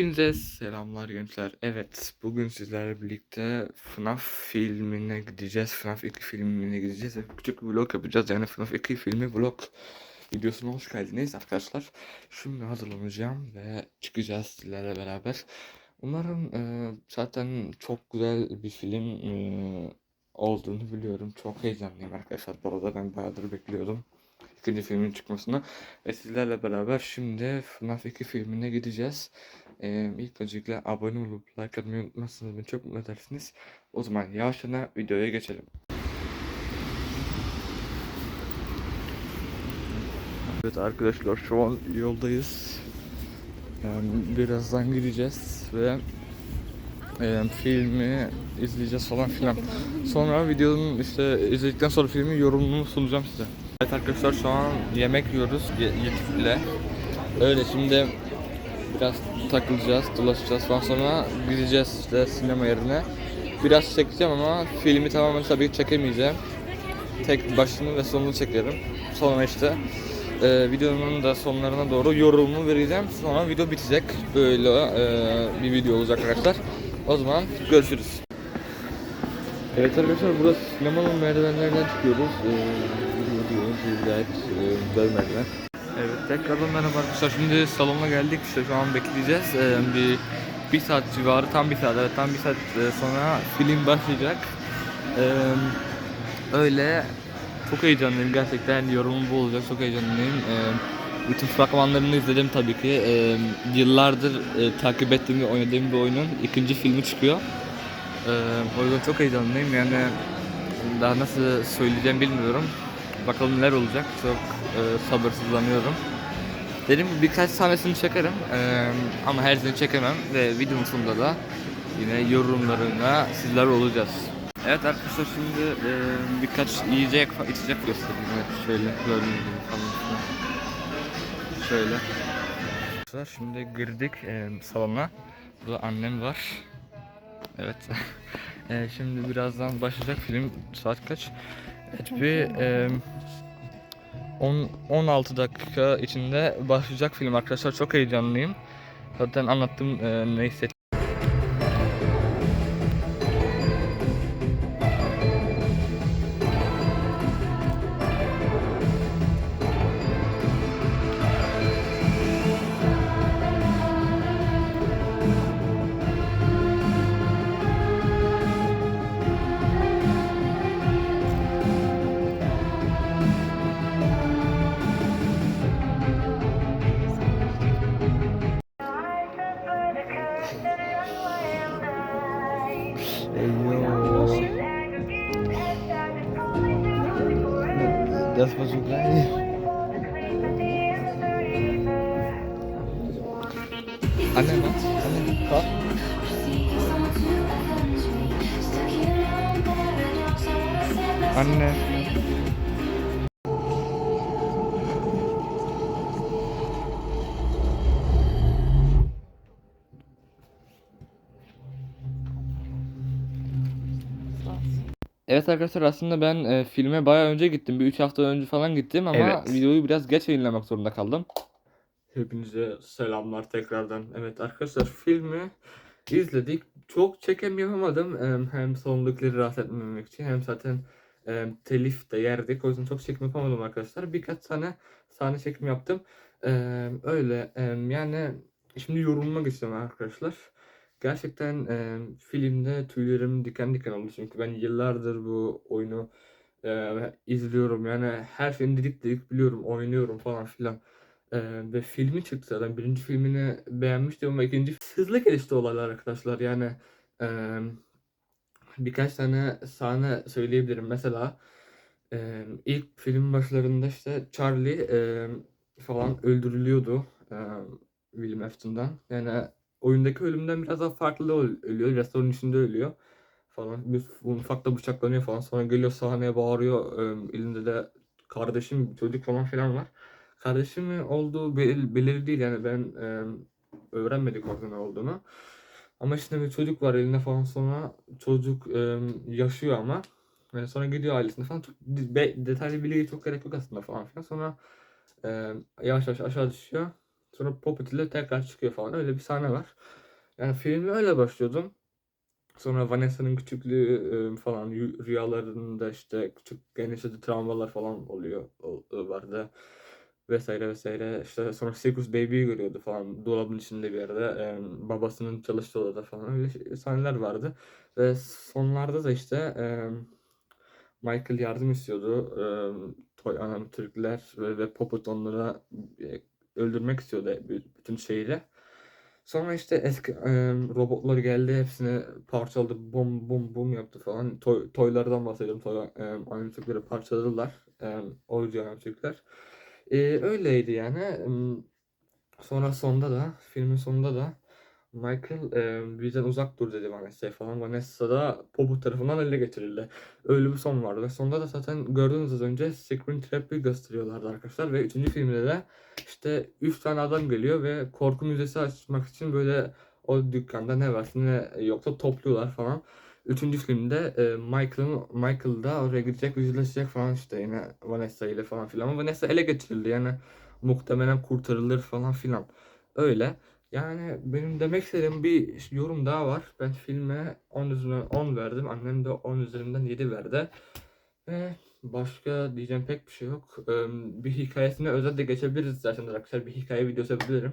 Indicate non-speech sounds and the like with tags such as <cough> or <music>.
Hepinize selamlar gençler. Evet, bugün sizlerle birlikte FNAF filmine gideceğiz. FNAF 2 filmine gideceğiz ve küçük bir vlog yapacağız. Yani FNAF 2 filmi vlog videosuna hoş geldiniz arkadaşlar. Şimdi hazırlanacağım ve çıkacağız sizlerle beraber. Umarım e, zaten çok güzel bir film e, olduğunu biliyorum. Çok heyecanlıyım arkadaşlar. Bu arada ben bayağıdır bekliyordum ikinci filmin çıkmasını. Ve sizlerle beraber şimdi FNAF 2 filmine gideceğiz. Ee, ilk öncelikle abone olup like atmayı unutmazsanız beni çok mutlu edersiniz. O zaman yavaştan videoya geçelim. Evet arkadaşlar şu an yoldayız. Yani birazdan gideceğiz ve e, filmi izleyeceğiz falan filan. Sonra videonun işte izledikten sonra filmin yorumunu sunacağım size. Evet arkadaşlar şu an yemek yiyoruz Yetif'le. Öyle şimdi biraz takılacağız, dolaşacağız falan sonra gideceğiz işte sinema yerine. Biraz çekeceğim ama filmi tamamen tabii çekemeyeceğim. Tek başını ve sonunu çekerim. Sonra işte e, videonun da sonlarına doğru yorumumu vereceğim. Sonra video bitecek. Böyle e, bir video olacak arkadaşlar. O zaman görüşürüz. Evet arkadaşlar burası sinemanın merdivenlerinden çıkıyoruz. Ee, gayet güzel merdiven. Evet tekrardan merhaba arkadaşlar. Şimdi salona geldik işte şu an bekleyeceğiz. Ee, bir bir saat civarı tam bir saat evet tam bir saat e, sonra film başlayacak. Ee, öyle çok heyecanlıyım gerçekten yorumum bu olacak çok heyecanlıyım. Ee, bütün fragmanlarını izledim tabii ki. Ee, yıllardır e, takip ettiğim ve oynadığım bir oyunun ikinci filmi çıkıyor. Ee, o yüzden çok heyecanlıyım yani daha nasıl söyleyeceğim bilmiyorum. Bakalım neler olacak. Çok e, sabırsızlanıyorum. Dedim birkaç tanesini çekerim Ee, ama her şeyini çekemem ve videonun sonunda da yine yorumlarına sizler olacağız. Evet arkadaşlar şimdi e, birkaç yiyecek içecek göstereyim. Evet şöyle gördüğünüz gibi falan. Şöyle. Arkadaşlar şimdi girdik e, salona. Burada annem var. Evet. <laughs> e, şimdi birazdan başlayacak film. Saat kaç? Evet bir e, 10 16 dakika içinde başlayacak film arkadaşlar. Çok heyecanlıyım. Zaten anlattım e, ne hissettiğimi. Ey, das war so geil. Anne, was? Anne, Ananas? Anne. Evet arkadaşlar aslında ben e, filme bayağı önce gittim. Bir 3 hafta önce falan gittim ama Evet. videoyu biraz geç yayınlamak zorunda kaldım. Hepinize selamlar tekrardan. Evet arkadaşlar filmi izledik. Çok çekim yapamadım. Em, Hem sonlukları rahatsız etmemek için hem zaten em, telif de yerdik. O yüzden çok çekim yapamadım arkadaşlar. Birkaç tane sahne çekim yaptım. Em, Öyle em, yani şimdi yorumuma geçeceğim arkadaşlar. Gerçekten e, filmde tüylerim diken diken oldu çünkü ben yıllardır bu oyunu e, izliyorum. Yani her şeyini didik didik biliyorum oynuyorum falan filan. E, ve filmi çıktı zaten. Birinci filmini beğenmiştim ama ikinci hızlı gelişti olaylar arkadaşlar. Yani e, birkaç tane sahne söyleyebilirim. Mesela e, ilk film başlarında işte Charlie e, falan öldürülüyordu e, William Afton'dan. Yani oyundaki ölümden biraz daha farklı öl- ölüyor. Restoranın içinde ölüyor falan. Bir mutfakta bıçaklanıyor falan. Sonra geliyor sahneye bağırıyor. Elinde de kardeşim, çocuk falan filan var. Kardeşimin olduğu bel- belirli değil yani ben öğrenmedik orada ne olduğunu. Ama işte bir çocuk var eline falan sonra çocuk yaşıyor ama Ve sonra gidiyor ailesine falan. Çok detaylı bilgiye çok gerek yok aslında falan filan. Sonra yavaş yavaş aşağı düşüyor. Sonra Poppet ile tekrar çıkıyor falan. Öyle bir sahne var. Yani filmi öyle başlıyordum. Sonra Vanessa'nın küçüklüğü e, falan rüyalarında işte küçük yaşadığı travmalar falan oluyor vardı vesaire vesaire işte sonra Circus Baby'yi görüyordu falan dolabın içinde bir yerde e, babasının çalıştığı odada falan öyle şey- sahneler vardı ve sonlarda da işte e, Michael yardım istiyordu e, Toy Anam Türkler ve, ve Poppet onlara e, öldürmek istiyordu bütün şehri. Sonra işte eski e, robotlar geldi hepsini parçaladı bum bum bum yaptı falan. Toy, toylardan bahsediyorum. Toy, e, animatörleri parçaladılar. E, oyuncu animatörler. E, öyleydi yani. E, Sonra sonda da filmin sonunda da Michael e, bizden uzak dur dedi Vanessa falan. Vanessa da Popo tarafından ele geçirildi. Öyle bir son vardı ve sonunda da zaten gördüğünüz az önce Screen Trap'i gösteriyorlardı arkadaşlar ve üçüncü filmde de işte üç tane adam geliyor ve korku müzesi açmak için böyle o dükkanda ne varsa ne yoksa topluyorlar falan. Üçüncü filmde e, Michael'ın Michael da oraya gidecek yüzleşecek falan işte yine Vanessa ile falan filan. Ama Vanessa ele geçirildi yani muhtemelen kurtarılır falan filan. Öyle. Yani benim demek istediğim bir yorum daha var. Ben filme 10 üzerinden 10 verdim. Annem de 10 üzerinden 7 verdi. Ve başka diyeceğim pek bir şey yok. Bir hikayesine özetle geçebiliriz zaten arkadaşlar. Bir hikaye videosu yapabilirim.